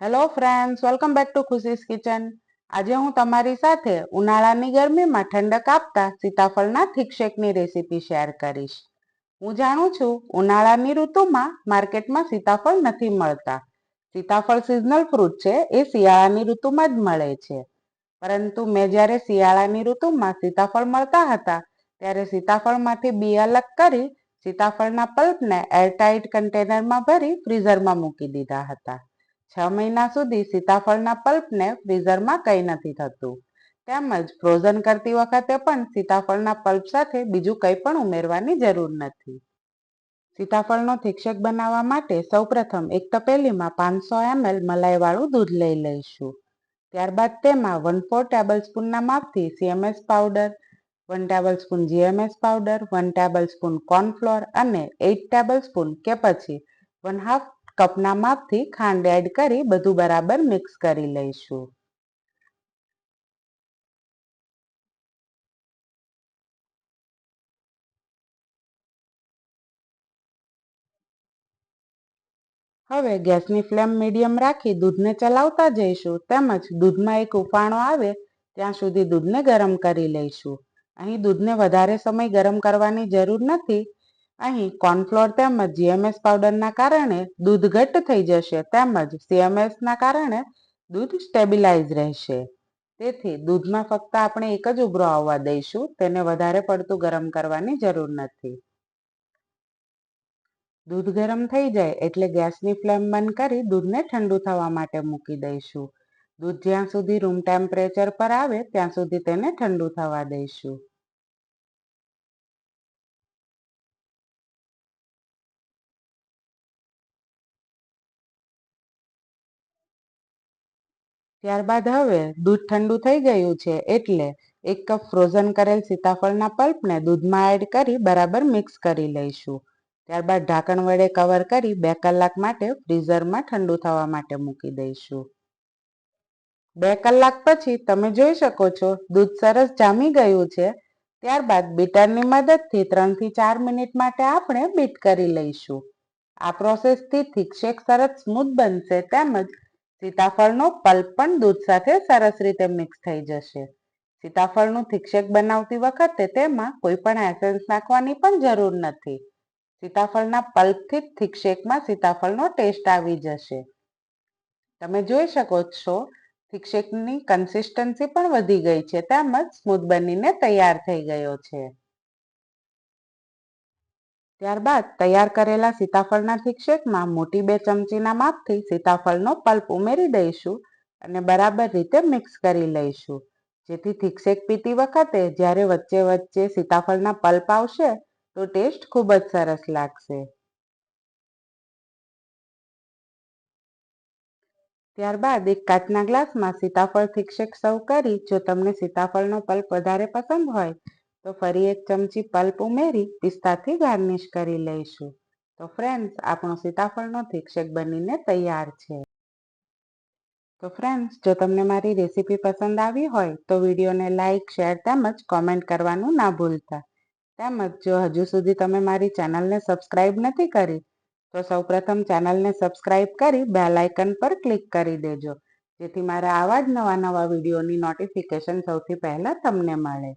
Hello friends welcome back to Khushi's kitchen આજે હું તમારી સાથે ઉનાળાની ગરમીમાં ઠંડક આપતા સીતાફળના થીક શેકની રેસીપી શેર કરીશ. હું જાણું છું, ઉનાળાની ઋતુમાં માર્કેટમાં સીતાફળ નથી મળતા. સીતાફળ સિઝનલ ફ્રૂટ છે, એ શિયાળાની ઋતુમાં જ મળે છે. પરંતુ મેં જ્યારે શિયાળાની ઋતુમાં સીતાફળ મળતા હતા, ત્યારે સીતાફળમાંથી બી અલગ કરી સીતાફળના પલ્પને એરટાઇટ કન્ટેનરમાં ભરી ફ્રીઝરમાં મૂકી દીધા હતા. છ મહિના સુધી સીતાફળના પલ્પને ફ્રીઝરમાં કંઈ નથી થતું. તેમજ ફ્રોઝન કરતી વખતે પણ સીતાફળના પલ્પ સાથે બીજું કંઈ પણ ઉમેરવાની જરૂર નથી. સીતાફળનો થિક્ષક બનાવવા માટે સૌપ્રથમ એક તપેલીમાં પાંચસો એમએલ મલાઈવાળું દૂધ લઈ લઈશું. ત્યારબાદ તેમાં વન ફોર ટેબલ સ્પૂનના માપથી CMS powder one tablespoon GMS powder one tablespoon cornflour અને એઇટ ટેબલ સ્પૂન કે પછી વન હાફ કપના માપથી ખાંડ એડ કરી બધું બરાબર મિક્સ કરી લઈશું. હવે ગેસની ફ્લેમ મીડિયમ રાખી દૂધને ચલાવતા જઈશું. તેમજ દૂધમાં એક ઉફાણો આવે ત્યાં સુધી દૂધને ગરમ કરી લઈશું. અહીં દૂધને વધારે સમય ગરમ કરવાની જરૂર નથી. અહીં કોર્નફ્લોર તેમજ જીએમએસ પાવડરના કારણે દૂધ ઘટ્ટ થઈ જશે તેમજ સીએમએસના કારણે દૂધ સ્ટેબિલાઇઝ રહેશે. તેથી દૂધમાં ફક્ત આપણે એક જ ઉભરો આવવા દઈશું, તેને વધારે પડતું ગરમ કરવાની જરૂર નથી. દૂધ ગરમ થઈ જાય એટલે ગેસની ફ્લેમ બંધ કરી દૂધને ઠંડુ થવા માટે મૂકી દઈશું. દૂધ જ્યાં સુધી રૂમ ટેમ્પરેચર પર આવે, ત્યાં સુધી તેને ઠંડુ થવા દઈશું. ત્યારબાદ હવે દૂધ ઠંડુ થઈ ગયું છે એટલે એક કપ ફ્રોઝન કરેલ સીતાફળના પલ્પને દૂધમાં એડ કરી બરાબર મિક્સ કરી લઈશું. ત્યારબાદ ઢાંકણ વડે કવર કરી બે કલાક માટે ફ્રીઝરમાં ઠંડુ થવા માટે મૂકી દઈશું. બે કલાક પછી તમે જોઈ શકો છો દૂધ સરસ જામી ગયું છે. ત્યારબાદ બીટરની મદદથી ત્રણથી ચાર મિનિટ માટે આપણે બીટ કરી લઈશું. આ પ્રોસેસથી થીક સરસ સ્મૂથ બનશે તેમજ સીતાફળનો પલ્પ પણ દૂધ સાથે સરસ રીતે મિક્સ થઈ જશે. સીતાફળનું થિક્ષેક બનાવતી વખતે તેમાં કોઈ પણ એસેન્સ નાખવાની પણ જરૂર નથી. સીતાફળના પલ્પથી જ થીકશેકમાં સીતાફળનો ટેસ્ટ આવી જશે. તમે જોઈ શકો છો, થિક્ષેકની કન્સિસ્ટન્સી પણ વધી ગઈ છે, તેમજ સ્મૂથ બનીને તૈયાર થઈ ગયો છે. ત્યારબાદ તૈયાર કરેલા સીતાફળના થીકશેકમાં મોટી બે ચમચીના માપથી સીતાફળનો પલ્પ ઉમેરી દઈશું અને બરાબર રીતે મિક્સ કરી લઈશું. જેથી થીકશેક પીતી વખતે જ્યારે વચ્ચે વચ્ચે સીતાફળના પલ્પ આવશે તો ટેસ્ટ ખૂબ જ સરસ લાગશે. ત્યારબાદ એક કાચના ગ્લાસમાં સીતાફળ થીકશેક સર્વ કરી જો તમને સીતાફળનો પલ્પ વધારે પસંદ હોય તો ફરી એક ચમચી પલ્પ ઉમેરી પિસ્તાથી ગાર્નિશ કરી લઈશું. તો ફ્રેન્ડ્સ આપણો સીતાફળનો થીક બનીને તૈયાર છે. તો ફ્રેન્ડ્સ જો તમને મારી રેસીપી પસંદ આવી હોય, તો વિડીયોને લાઇક શેર તેમજ કોમેન્ટ કરવાનું ના ભૂલતા. તેમજ જો હજુ સુધી તમે મારી ચેનલને સબસ્ક્રાઇબ નથી કરી, તો સૌપ્રથમ ચેનલને સબસ્ક્રાઇબ કરી બેલ આઇકન પર ક્લિક કરી દેજો. જેથી મારા આવા જ નવા નવા વિડીયોની નોટિફિકેશન સૌથી પહેલાં તમને મળે.